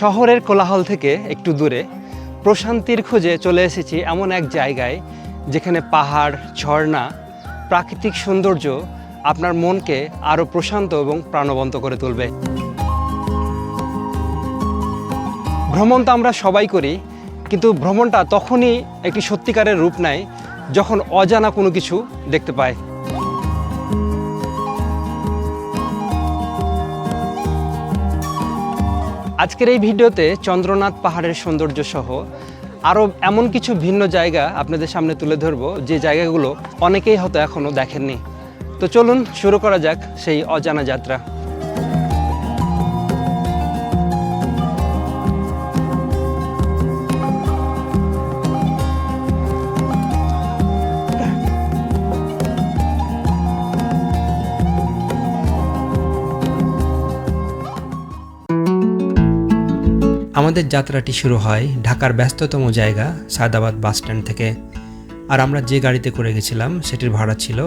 শহরের কোলাহল থেকে একটু দূরে, প্রশান্তির খোঁজে চলে এসেছি এমন এক জায়গায় যেখানে পাহাড়, ঝর্ণা, প্রাকৃতিক সৌন্দর্য আপনার মনকে আরও প্রশান্ত এবং প্রাণবন্ত করে তুলবে। ভ্রমণ তো আমরা সবাই করি, কিন্তু ভ্রমণটা তখনই একটি সত্যিকারের রূপ নেয় যখন অজানা কোনো কিছু দেখতে পায়। আজকের এই ভিডিওতে চন্দ্রনাথ পাহাড়ের সৌন্দর্য সহ আরও এমন কিছু ভিন্ন জায়গা আপনাদের সামনে তুলে ধরব। যে জায়গাগুলো অনেকেই হয়তো এখনও দেখেননি। তো চলুন শুরু করা যাক সেই অজানা যাত্রা। আমাদের যাত্রাটি শুরু হয় ঢাকার ব্যস্ততম জায়গা সায়দাবাদ বাস স্ট্যান্ড থেকে। আর আমরা যে গাড়িতে করে গেছিলাম, সেটির ভাড়া ছিল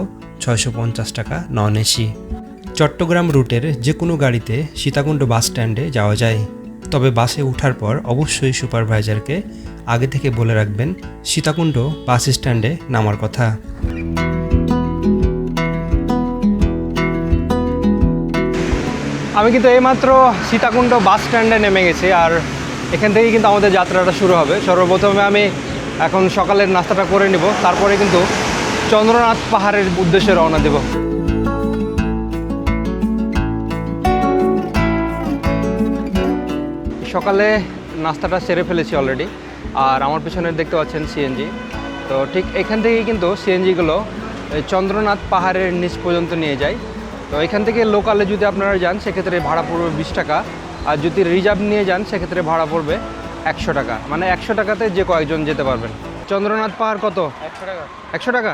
ছয়শো পঞ্চাশ টাকা নন এসি চট্টগ্রাম রুটের যে কোনো গাড়িতে সীতাকুণ্ড বাস স্ট্যান্ডে যাওয়া যায়। তবে বাসে ওঠার পর অবশ্যই সুপারভাইজারকে আগে থেকে বলে রাখবেন, সীতাকুণ্ড বাস স্ট্যান্ডে নামার কথা। আমি কিন্তু এইমাত্র সীতাকুণ্ড বাস স্ট্যান্ডে নেমে গেছি, আর এখান থেকেই কিন্তু আমাদের যাত্রাটা শুরু হবে। সর্বপ্রথমে আমি এখন সকালের নাস্তাটা করে নিব, তারপরে কিন্তু চন্দ্রনাথ পাহাড়ের উদ্দেশ্যে রওনা দেব। সকালে নাস্তাটা সেরে ফেলেছি অলরেডি আর আমার পিছনে দেখতে পাচ্ছেন সিএনজি তো ঠিক এখান থেকেই কিন্তু সিএনজিগুলো চন্দ্রনাথ পাহাড়ের নিচ পর্যন্ত নিয়ে যায়। তো এখান থেকে লোকালে যদি আপনারা যান, সেক্ষেত্রে ভাড়া পড়বে বিশ টাকা। আর যদি রিজার্ভ নিয়ে যান সেক্ষেত্রে ভাড়া পড়বে একশো টাকা। মানে একশো টাকাতে যে কয়েকজন যেতে পারবেন। চন্দ্রনাথ পাহাড় কত? একশো টাকা। একশো টাকা?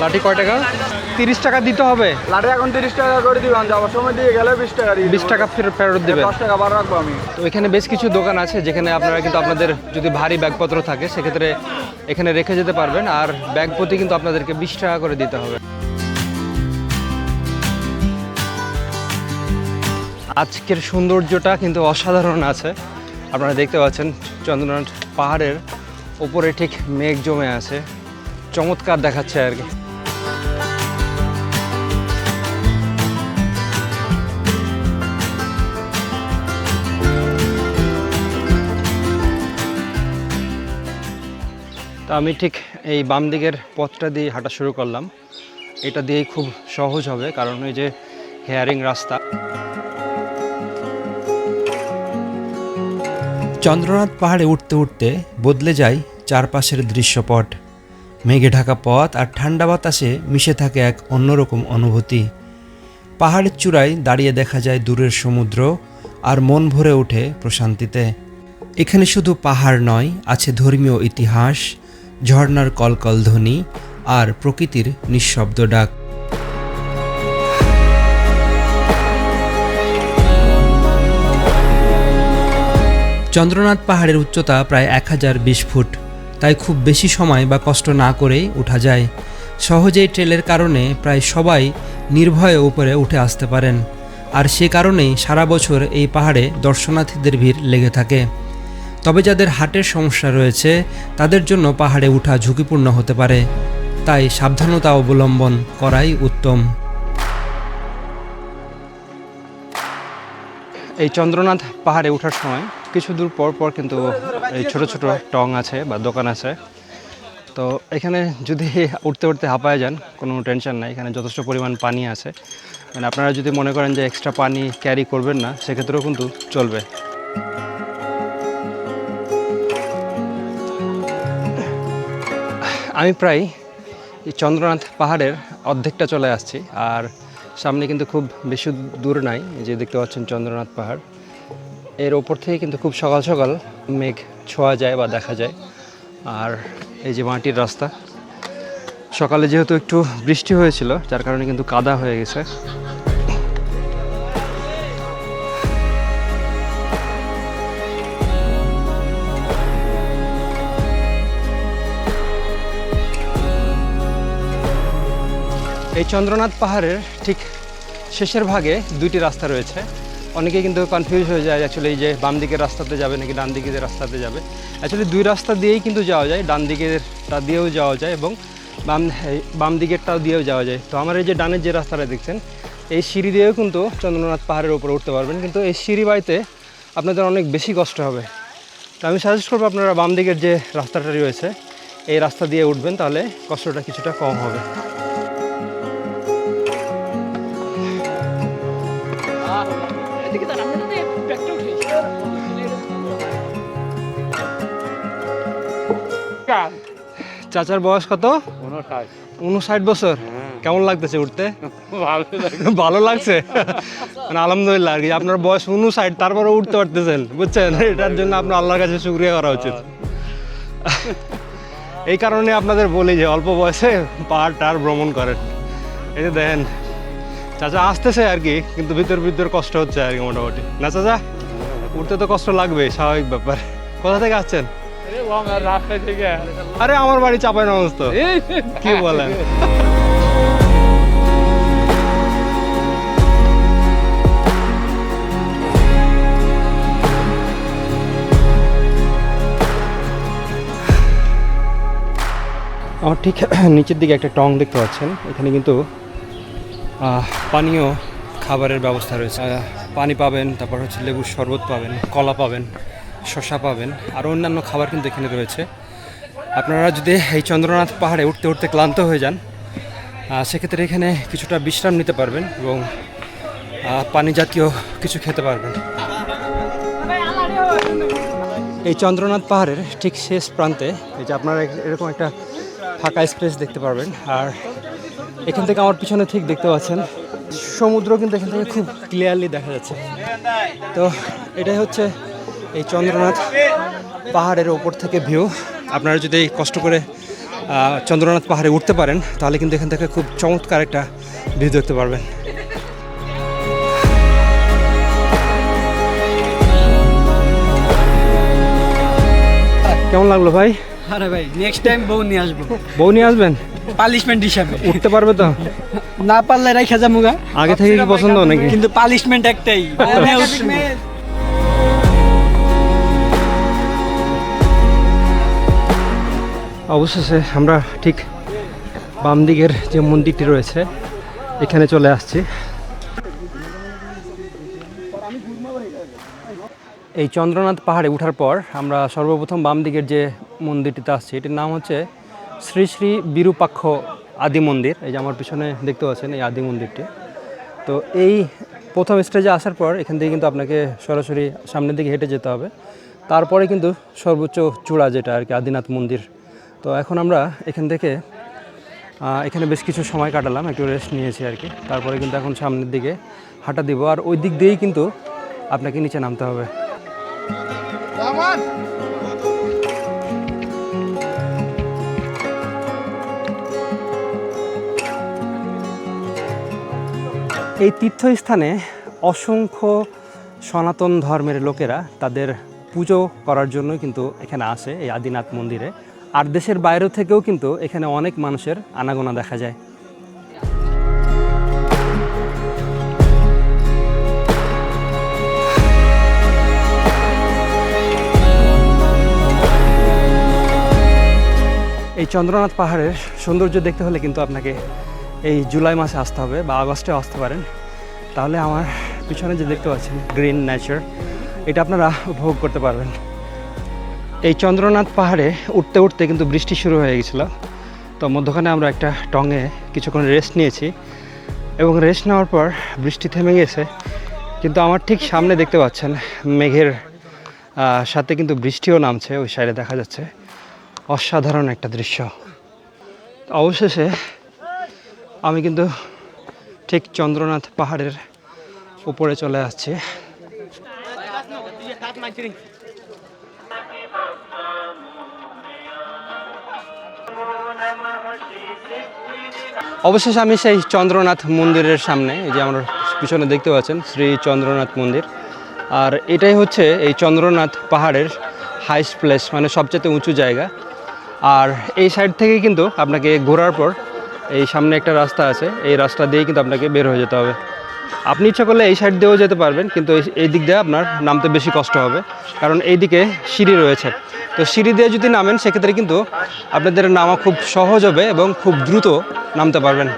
লাঠি কয় টাকা? তিরিশ টাকা দিতে হবে? লাঠি এখন তিরিশ টাকা করে দিবেন যাওয়ার সময় দিয়ে গেলে বিশ টাকা বিশ টাকা ফেরত ফেরত দেবে। দশ টাকা বার রাখব আমি। তো এখানে বেশ কিছু দোকান আছে যেখানে আপনারা কিন্তু আপনাদের যদি ভারী ব্যাগপত্র থাকে সেক্ষেত্রে এখানে রেখে যেতে পারবেন। আর ব্যাগ প্রতি কিন্তু আপনাদেরকে বিশ টাকা করে দিতে হবে। আজকের সৌন্দর্যটা কিন্তু অসাধারণ আছে। আপনারা দেখতে পাচ্ছেন চন্দ্রনাথ পাহাড়ের ওপরে ঠিক মেঘ জমে আছে। চমৎকার দেখাচ্ছে আর কি। আমি ঠিক এই বাম দিকের পথটা দিয়ে হাঁটা শুরু করলাম। এটা দিয়েই খুব সহজ হবে, কারণ ওই যে হেয়ারিং রাস্তা। চন্দ্রনাথ পাহাড়ে উঠতে উঠতে বদলে যায় চারপাশের দৃশ্যপট। মেঘে ঢাকা পথ আর ঠান্ডা বাতাসে মিশে থাকে এক অন্যরকম অনুভূতি। পাহাড়ের চূড়ায় দাঁড়িয়ে দেখা যায় দূরের সমুদ্র আর মন ভরে ওঠে প্রশান্তিতে। এখানে শুধু পাহাড় নয়, আছে ধর্মীয় ইতিহাস ঝর্ণার কলকল ধ্বনি আর প্রকৃতির নিঃশব্দ ডাক। চন্দ্রনাথ পাহাড়ের উচ্চতা প্রায় এক হাজার বিশ ফুট। তাই খুব বেশি সময় বা কষ্ট না করেই ওঠা যায়। সহজেই ট্রেলের কারণে প্রায় সবাই নির্ভয়ে উপরে উঠে আসতে পারেন। আর সে কারণেই সারা বছর এই পাহাড়ে দর্শনার্থীদের ভিড় লেগে থাকে। তবে যাদের হার্টের সমস্যা রয়েছে, তাদের জন্য পাহাড়ে ওঠা ঝুঁকিপূর্ণ হতে পারে। তাই সাবধানতা অবলম্বন করাই উত্তম। এই চন্দ্রনাথ পাহাড়ে ওঠার সময় কিছু দূর পর পর কিন্তু এই ছোট ছোট টং আছে বা দোকান আছে। তো এখানে যদি উঠতে উঠতে হাঁপায় যান, কোনো টেনশন নাই, এখানে যথেষ্ট পরিমাণ পানি আছে। মানে আপনারা যদি মনে করেন যে এক্সট্রা পানি ক্যারি করবেন না, সেক্ষেত্রেও কিন্তু চলবে। আমি প্রায় এই চন্দ্রনাথ পাহাড়ের অর্ধেকটা চলে আসছি, আর সামনে কিন্তু খুব বেশি দূর নাই যে দেখতে পাচ্ছেন চন্দ্রনাথ পাহাড়। এর ওপর থেকে কিন্তু খুব সকাল সকাল মেঘ ছোঁয়া যায় বা দেখা যায়, আর এই যে মাটির রাস্তা। সকালে যেহেতু একটু বৃষ্টি হয়েছিল, যার কারণে কিন্তু কাদা হয়ে গেছে। এই চন্দ্রনাথ পাহাড়ের ঠিক শেষের ভাগে দুইটি রাস্তা রয়েছে। অনেকে কিন্তু কনফিউজ হয়ে যায় অ্যাকচুয়ালি এই যে বাম দিকের রাস্তাতে যাবে নাকি ডান দিকের রাস্তাতে যাবে। অ্যাকচুয়ালি দুই রাস্তা দিয়েই কিন্তু যাওয়া যায়, ডান দিকেরটা দিয়েও যাওয়া যায় এবং বাম বাম দিকেরটাও দিয়েও যাওয়া যায়। তো আমার এই যে ডানের যে রাস্তাটা দেখছেন, এই সিঁড়ি দিয়েও কিন্তু চন্দ্রনাথ পাহাড়ের উপরে উঠতে পারবেন। কিন্তু এই সিঁড়ি বাড়িতে আপনাদের অনেক বেশি কষ্ট হবে। তো আমি সাজেস্ট করব আপনারা বাম দিকের যে রাস্তাটা রয়েছে, এই রাস্তা দিয়ে উঠবেন, তাহলে কষ্টটা কিছুটা কম হবে। চাচার বয়স কত? উনষাট বছর। কেমন লাগতেছে উঠতে? ভালো লাগছে। মানে আলহামদুলিল্লাহ আর কি আপনার বয়স উনষাট তারপরে উঠতে পারতেছেন বুঝছেন? এটার জন্য আপনার আল্লাহর কাছে শুক্রিয়া করা উচিত। এই কারণে আপনাদের বলি যে অল্প বয়সে পাহাড় টার ভ্রমণ করেন। এই যে দেখেন চাচা আসতেছে আর কি কিন্তু ভিতর ভিতর কষ্ট হচ্ছে আর কি মোটামুটি। না চাচা? উঠতে তো কষ্ট লাগবে স্বাভাবিক ব্যাপার। কোথা থেকে আসছেন? আরে আমার বাড়ি চাপাই নমস্ত কি বলেন? আমার ঠিক নিচের দিকে একটা টং দেখতে পাচ্ছেন। এখানে কিন্তু পানীয় খাবারের ব্যবস্থা রয়েছে। পানি পাবেন, তারপর হচ্ছে লেবুর শরবত পাবেন, কলা পাবেন, শসা পাবেন, আর অন্যান্য খাবার কিন্তু এখানে রয়েছে। আপনারা যদি এই চন্দ্রনাথ পাহাড়ে উঠতে উঠতে ক্লান্ত হয়ে যান সেক্ষেত্রে এখানে কিছুটা বিশ্রাম নিতে পারবেন এবং পানি জাতীয় কিছু খেতে পারবেন। এই চন্দ্রনাথ পাহাড়ের ঠিক শেষ প্রান্তে এই যে আপনারা এরকম একটা ফাঁকা স্পেস দেখতে পারবেন। আর এখান থেকে আমার পিছনে ঠিক দেখতে পাচ্ছেন। সমুদ্র কিন্তু এখান থেকে খুব ক্লিয়ারলি দেখা যাচ্ছে। তো এটাই হচ্ছে এই চন্দ্রনাথ পাহাড়ের ওপর থেকে ভিউ আপনারা যদি কষ্ট করে চন্দ্রনাথ পাহাড়ে উঠতে পারেন তাহলে কিন্তু এখান থেকে খুব চমৎকার একটা ভিউ দেখতে পারবেন। কেমন লাগল ভাই? আরে ভাই নেক্সট টাইম বউ নিয়ে আসব। বউ নিয়ে আসবেন? পালিশমেন্ট হিসাবে। উঠতে পারবে তো? না পারলে রাইখা যামুগা আগে থেকে কি পছন্দ নাকি? কিন্তু পালিশমেন্ট একটাই। মনে অবশেষে আমরা ঠিক বাম দিকের যে মন্দিরটি রয়েছে এখানে চলে আসছি। এই চন্দ্রনাথ পাহাড়ে উঠার পর আমরা সর্বপ্রথম বাম দিকের যে মন্দিরটিতে আসছি এটির নাম হচ্ছে শ্রী শ্রী বিরূপাক্ষ আদি মন্দির, এই যে আমার পিছনে দেখতে পাচ্ছেন এই আদি মন্দিরটি। তো এই প্রথম স্টেজে আসার পর এখান থেকে কিন্তু আপনাকে সরাসরি সামনের দিকে হেঁটে যেতে হবে। তারপরে কিন্তু সর্বোচ্চ চূড়া যেটা আর কি, আদিনাথ মন্দির। তো এখন আমরা এখান থেকে এখানে বেশ কিছু সময় কাটালাম, একটু রেস্ট নিয়েছি আর কি। তারপরে কিন্তু এখন সামনের দিকে হাঁটা দিব। আর ওই দিক দিয়েই কিন্তু আপনাকে নিচে নামতে হবে। এই তীর্থস্থানে অসংখ্য সনাতন ধর্মের লোকেরা তাদের পুজো করার জন্য কিন্তু এখানে আসে, এই আদিনাথ মন্দিরে। আর দেশের বাইরে থেকেও কিন্তু এখানে অনেক মানুষের আনাগোনা দেখা যায়। এই চন্দ্রনাথ পাহাড়ের সৌন্দর্য দেখতে হলে কিন্তু আপনাকে এই জুলাই মাসে আসতে হবে বা আগস্টে আসতে পারেন। তাহলে আমার পিছনে যে দেখতে পাচ্ছেন, গ্রিন নেচার এটা আপনারা উপভোগ করতে পারবেন। এই চন্দ্রনাথ পাহাড়ে উঠতে উঠতে কিন্তু বৃষ্টি শুরু হয়ে গেছিল। তো মধ্যখানে আমরা একটা টঙে কিছুক্ষণ রেস্ট নিয়েছি এবং রেস্ট নেওয়ার পর বৃষ্টি থেমে গেছে। কিন্তু আমার ঠিক সামনে দেখতে পাচ্ছেন, মেঘের সাথে কিন্তু বৃষ্টিও নামছে, ওই সাইডে দেখা যাচ্ছে। অসাধারণ একটা দৃশ্য। অবশেষে আমি কিন্তু ঠিক চন্দ্রনাথ পাহাড়ের উপরে চলে আসছি। অবশেষে আমি সেই চন্দ্রনাথ মন্দিরের সামনে, এই যে আমার পিছনে দেখতে পাচ্ছেন, শ্রী চন্দ্রনাথ মন্দির। আর এটাই হচ্ছে এই চন্দ্রনাথ পাহাড়ের হাইস্ট প্লেস মানে সবচেয়ে উঁচু জায়গা। আর এই সাইড থেকে কিন্তু আপনাকে ঘোরার পর এই সামনে একটা রাস্তা আছে, এই রাস্তা দিয়ে কিন্তু আপনাকে বের হয়ে যেতে হবে। আপনি ইচ্ছা করলে এই সাইড দিয়েও যেতে পারবেন, কিন্তু এই- এই দিক দিয়ে আপনার নামতে বেশি কষ্ট হবে, কারণ এই দিকে সিঁড়ি রয়েছে। তো সিঁড়ি দিয়ে যদি নামেন, সেক্ষেত্রে কিন্তু আপনাদের নামা খুব সহজ হবে এবং খুব দ্রুত নামতে পারবেন।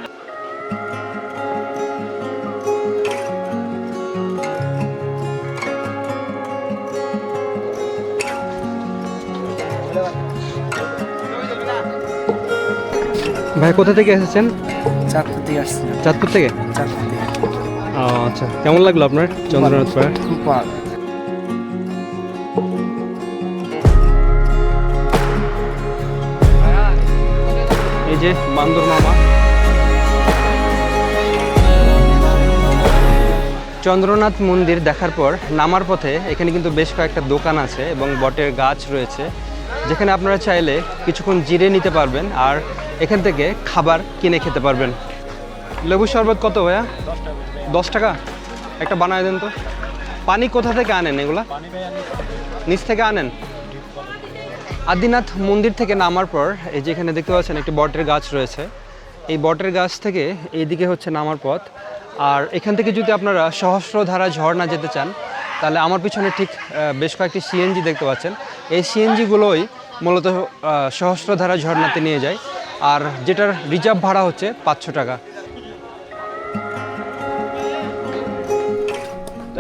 ভাই কোথা থেকে এসেছেন? চাঁদপুর থেকে আসছি। চাঁদপুর থেকে? চাঁদপুর থেকে। ও আচ্ছা। কেমন লাগল আপনার চন্দ্রনাথ পাহাড় খুব ভালো। এই যে বান্দর মামা। চন্দ্রনাথ মন্দির দেখার পর নামার পথে এখানে কিন্তু বেশ কয়েকটা দোকান আছে এবং বটের গাছ রয়েছে। যেখানে আপনারা চাইলে কিছুক্ষণ জিরে নিতে পারবেন। আর এখান থেকে খাবার কিনে খেতে পারবেন। লেবু শরবত কত ভাইয়া? দশ টাকা। একটা বানায় দেন তো। পানি কোথা থেকে আনেন এগুলা? নিচ থেকে আনেন? আদিনাথ মন্দির থেকে নামার পর, এই যে এখানে দেখতে পাচ্ছেন একটি বটের গাছ রয়েছে। এই বটের গাছ থেকে এইদিকে হচ্ছে নামার পথ। আর এখান থেকে যদি আপনারা সহস্রধারা ঝর্ণা যেতে চান, তাহলে আমার পিছনে ঠিক বেশ কয়েকটি সিএনজি দেখতে পাচ্ছেন। এই সিএনজিগুলোই মূলত সহস্রধারা ঝর্ণাতে নিয়ে যায়। আর যেটার রিজার্ভ ভাড়া হচ্ছে পাঁচশো টাকা।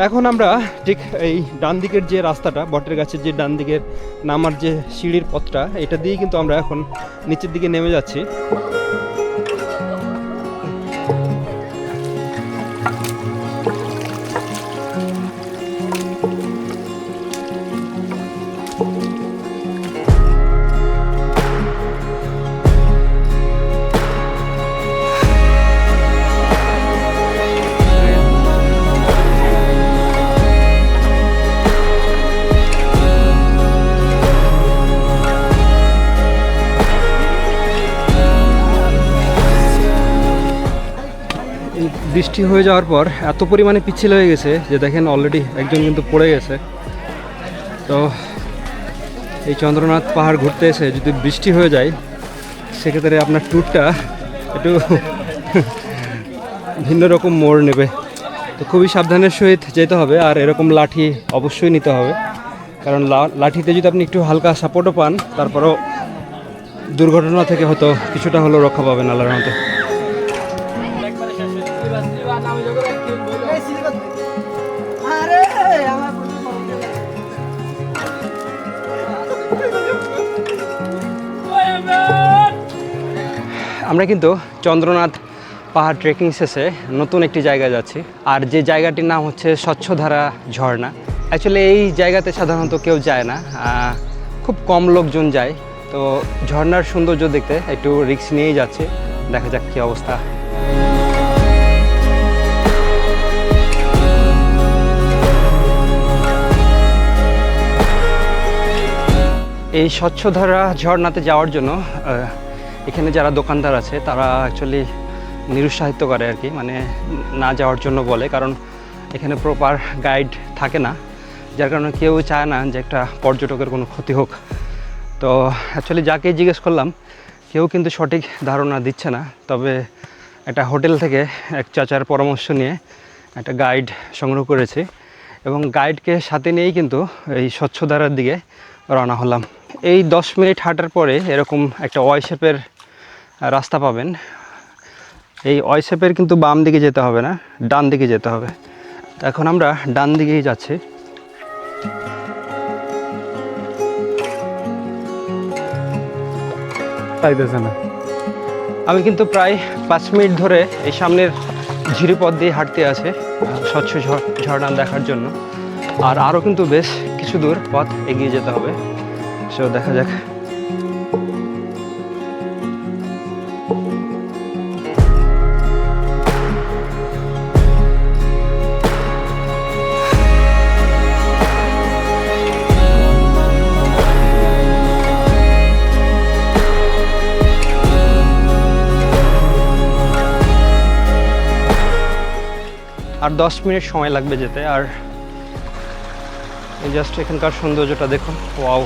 এখন আমরা ঠিক এই ডান দিকের যে রাস্তাটা, বটের গাছের যে ডান দিকের নামার যে সিঁড়ির পথটা, এটা দিয়েই কিন্তু আমরা এখন নিচের দিকে নেমে যাচ্ছি। বৃষ্টি হয়ে যাওয়ার পর এত পরিমাণে পিচ্ছিল হয়ে গেছে যে দেখেন অলরেডি একজন কিন্তু পড়ে গেছে। তো এই চন্দ্রনাথ পাহাড় ঘুরতে এসে যদি বৃষ্টি হয়ে যায়, সেক্ষেত্রে আপনার ট্যুরটা একটু ভিন্ন রকম মোড় নেবে। তো খুবই সাবধানের সহিত যেতে হবে আর এরকম লাঠি অবশ্যই নিতে হবে। কারণ লাঠিতে যদি আপনি একটু হালকা সাপোর্টও পান, তারপরেও দুর্ঘটনা থেকে হয়তো কিছুটা হলেও রক্ষা পাবেন আল্লাহর মতো আমরা কিন্তু চন্দ্রনাথ পাহাড় ট্রেকিং শেষে নতুন একটি জায়গায় যাচ্ছি। আর যে জায়গাটির নাম হচ্ছে স্বচ্ছধারা ঝর্ণা। অ্যাকচুয়ালি এই জায়গাতে সাধারণত কেউ যায় না। খুব কম লোকজন যায়। তো ঝর্ণার সৌন্দর্য দেখতে একটু রিস্ক নিয়েই যাচ্ছে। দেখা যাক কী অবস্থা। এই স্বচ্ছধারা ঝর্ণাতে যাওয়ার জন্য এখানে যারা দোকানদার আছে, তারা অ্যাকচুয়ালি নিরুৎসাহিত করে আর কি মানে না যাওয়ার জন্য বলে, কারণ এখানে প্রপার গাইড থাকে না, যার কারণে কেউ চায় না যে একটা পর্যটকের কোনো ক্ষতি হোক। তো অ্যাকচুয়ালি যাকে জিজ্ঞেস করলাম, কেউ কিন্তু সঠিক ধারণা দিচ্ছে না, তবে একটা হোটেল থেকে এক চাচার পরামর্শ নিয়ে একটা গাইড সংগ্রহ করেছি এবং গাইডকে সাথে নিয়েই কিন্তু এই স্বচ্ছধারার দিকে রওনা হলাম। এই দশ মিনিট হাঁটার পরে এরকম একটা ওয়াই শেপের রাস্তা পাবেন। এই ওয়াই শেপের কিন্তু বাম দিকে যেতে হবে না ডান দিকে যেতে হবে। এখন আমরা ডান দিকেই যাচ্ছি। পাইতেছে না। আমি কিন্তু প্রায় পাঁচ মিনিট ধরে এই সামনের ঝিরি পথ দিয়ে হাঁটতে আছে স্বচ্ছ ঝর- ঝর্ণা দেখার জন্য। আর আরও কিন্তু বেশ কিছু দূর পথ এগিয়ে যেতে হবে। সো দেখা যাক। আর দশ মিনিট সময় লাগবে যেতে, আর জাস্ট এখানকার সৌন্দর্যটা দেখুন, ওয়াও।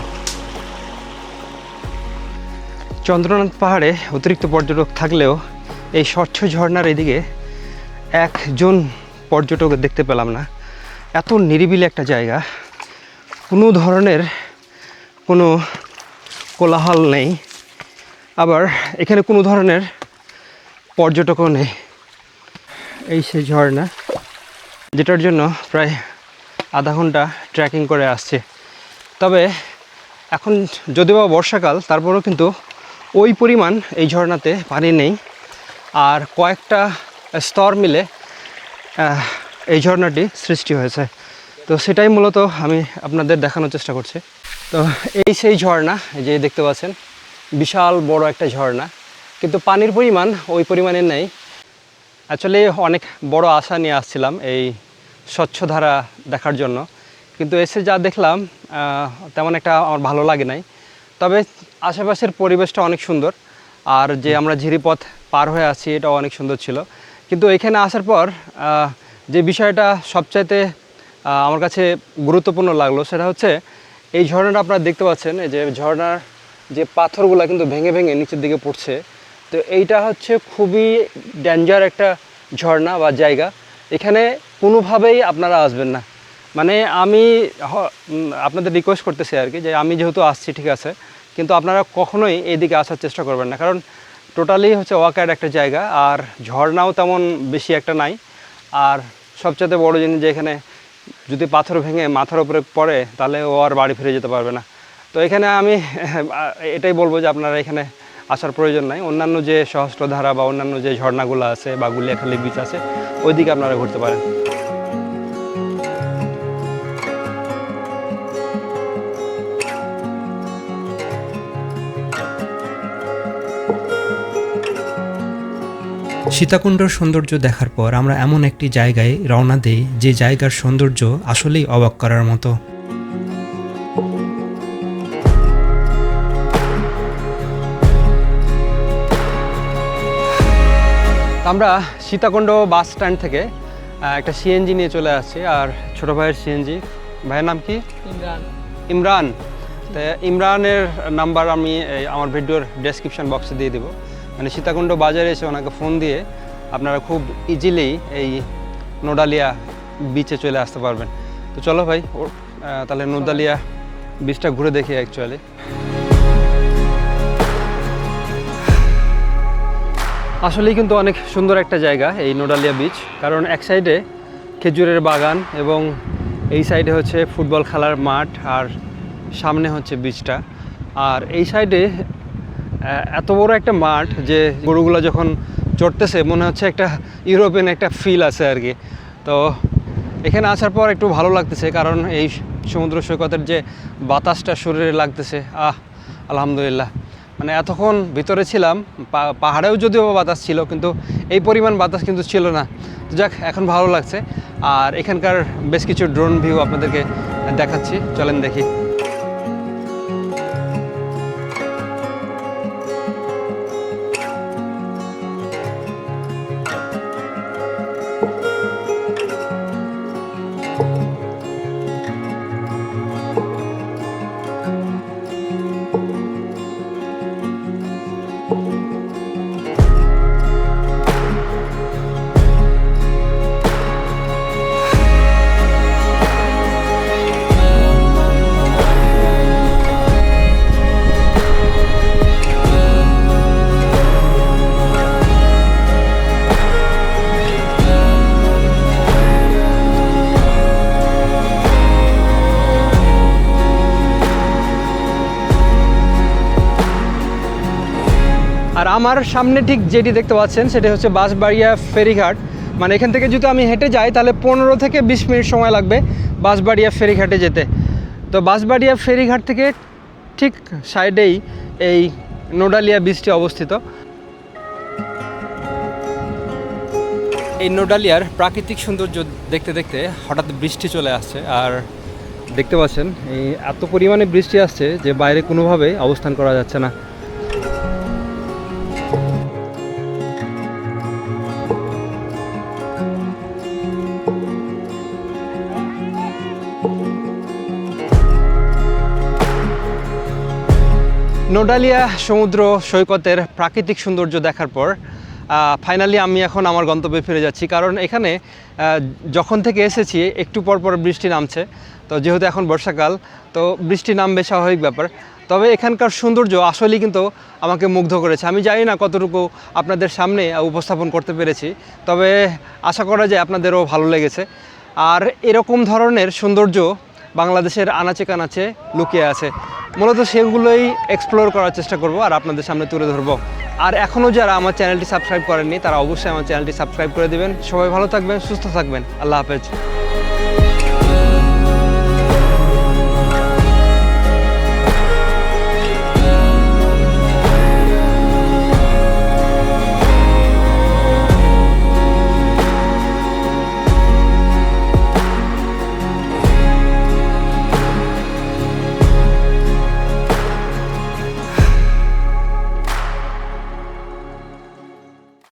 চন্দ্রনাথ পাহাড়ে অতিরিক্ত পর্যটক থাকলেও এই স্বচ্ছ ঝর্ণার এদিকে একজন পর্যটক দেখতে পেলাম না। এত নিরিবিলি একটা জায়গা। কোনো ধরনের কোনো কোলাহল নেই। আবার এখানে কোনো ধরনের পর্যটকও নেই। এই সেই ঝর্ণা। যেটার জন্য প্রায় আধা ঘণ্টা ট্রেকিং করে আসছে। তবে এখন যদিও বা বর্ষাকাল, তারপরেও কিন্তু ওই পরিমাণ এই ঝর্ণাতে পানি নেই। আর কয়েকটা স্তর মিলে এই ঝর্ণাটি সৃষ্টি হয়েছে। তো সেটাই মূলত আমি আপনাদের দেখানোর চেষ্টা করছি। তো এই সেই ঝর্ণা যে দেখতে পাচ্ছেন, বিশাল বড় একটা ঝর্ণা। কিন্তু পানির পরিমাণ ওই পরিমাণের নেই। অ্যাকচুয়ালি অনেক বড় আশা নিয়ে আসছিলাম এই স্বচ্ছধারা দেখার জন্য। কিন্তু এসে যা দেখলাম তেমন একটা আমার ভালো লাগে নাই। তবে আশেপাশের পরিবেশটা অনেক সুন্দর। আর যে আমরা ঝিরিপথ পার হয়ে আছি, এটাও অনেক সুন্দর ছিল। কিন্তু এখানে আসার পর যে বিষয়টা সবচাইতে আমার কাছে গুরুত্বপূর্ণ লাগল, সেটা হচ্ছে এই ঝর্ণাটা আপনারা দেখতে পাচ্ছেন যে ঝর্ণার যে পাথরগুলো কিন্তু ভেঙে ভেঙে নিচের দিকে পড়ছে। তো এইটা হচ্ছে খুবই ডেঞ্জার একটা ঝর্ণা বা জায়গা। এখানে কোনোভাবেই আপনারা আসবেন না। মানে আমি আপনাদের রিকোয়েস্ট করতেছি আর কি যে আমি যেহেতু আসছি, ঠিক আছে, কিন্তু আপনারা কখনোই এদিকে আসার চেষ্টা করবেন না। কারণ টোটালি হচ্ছে ওয়াকার একটা জায়গা আর ঝর্ণাও তেমন বেশি একটা নাই। আর সবচেয়ে বড় জিনিস যে এখানে যদি পাথর ভেঙে মাথার উপরে পড়ে, তাহলে ও আর বাড়ি ফিরে যেতে পারবে না। তো এখানে আমি এটাই বলব যে আপনারা এখানে আসার প্রয়োজন নাই। অন্যান্য যে সহস্রধারা বা অন্যান্য যে ঝর্ণাগুলো আছে বা গুলিয়াখালী বিচ আছে, ওইদিকে আপনারা ঘুরতে পারেন। সীতাকুণ্ডর সৌন্দর্য দেখার পর আমরা এমন একটি জায়গায় রওনা দেই যে জায়গার সৌন্দর্য আসলেই অবাক করার মতো। আমরা সীতাকুণ্ড বাস স্ট্যান্ড থেকে একটা সিএনজি নিয়ে চলে আসছি আর ছোট ভাইয়ের সিএনজি। ভাইয়ের নাম কি? ইমরান। ইমরান। তো ইমরানের নাম্বার আমি আমার ভিডিওর ডেসক্রিপশন বক্সে দিয়ে দেবো। মানে সীতাকুণ্ড বাজারে এসে ওনাকে ফোন দিয়ে আপনারা খুব ইজিলি এই নোডালিয়া বিচে চলে আসতে পারবেন। তো চলো ভাই ও- তাহলে নোডালিয়া বিচটা ঘুরে দেখি অ্যাকচুয়ালি আসলেই কিন্তু অনেক সুন্দর একটা জায়গা এই নোডালিয়া বিচ কারণ এক সাইডে খেজুরের বাগান এবং এই সাইডে হচ্ছে ফুটবল খেলার মাঠ আর সামনে হচ্ছে বিচটা আর এই সাইডে এত বড় একটা মাঠ যে গরুগুলো যখন চড়তেছে, মনে হচ্ছে একটা ইউরোপিয়ান একটা ফিল আছে আর কি। তো এখানে আসার পর একটু ভালো লাগতেছে কারণ এই সমুদ্র সৈকতের যে বাতাসটা শরীরে লাগতেছে, আহ, আলহামদুলিল্লাহ। মানে এতক্ষণ ভিতরে ছিলাম পাহাড়েও যদিও বাতাস ছিল, কিন্তু এই পরিমাণ বাতাস কিন্তু ছিল না। তো যাক, এখন ভালো লাগছে। আর এখানকার বেশ কিছু ড্রোন ভিউ আপনাদেরকে দেখাচ্ছি। চলেন দেখি। আমার সামনে ঠিক যেটি দেখতে পাচ্ছেন, সেটি হচ্ছে বাঁশবাড়িয়া ফেরিঘাট। মানে এখান থেকে যদি আমি হেঁটে যাই, তাহলে পনেরো থেকে বিশ মিনিট সময় লাগবে বাঁশবাড়িয়া ফেরিঘাটে যেতে। তো বাঁশবাড়িয়া ফেরিঘাট থেকে ঠিক সাইডেই এই নোডালিয়া বীজটি অবস্থিত। এই নোডালিয়ার প্রাকৃতিক সৌন্দর্য দেখতে দেখতে হঠাৎ বৃষ্টি চলে আসছে, আর দেখতে পাচ্ছেন, এই এত পরিমাণে বৃষ্টি আসছে যে বাইরে কোনোভাবে অবস্থান করা যাচ্ছে না। নোডালিয়া সমুদ্র সৈকতের প্রাকৃতিক সৌন্দর্য দেখার পর ফাইনালি আমি এখন আমার গন্তব্যে ফিরে যাচ্ছি। কারণ এখানে যখন থেকে এসেছি, একটু পর পর বৃষ্টি নামছে। তো যেহেতু এখন বর্ষাকাল, তো বৃষ্টি নামবে স্বাভাবিক ব্যাপার। তবে এখানকার সৌন্দর্য আসলেই কিন্তু আমাকে মুগ্ধ করেছে। আমি জানি না কতটুকু আপনাদের সামনে উপস্থাপন করতে পেরেছি। তবে আশা করা যায় আপনাদেরও ভালো লেগেছে। আর এরকম ধরনের সৌন্দর্য বাংলাদেশের আনাচে কানাচে লুকিয়ে আছে। মূলত সেগুলোই এক্সপ্লোর করার চেষ্টা করব আর আপনাদের সামনে তুলে ধরবো। আর এখনও যারা আমার চ্যানেলটি সাবস্ক্রাইব করেননি, তারা অবশ্যই আমার চ্যানেলটি সাবস্ক্রাইব করে দেবেন। সবাই ভালো থাকবেন, সুস্থ থাকবেন। আল্লাহ হাফেজ।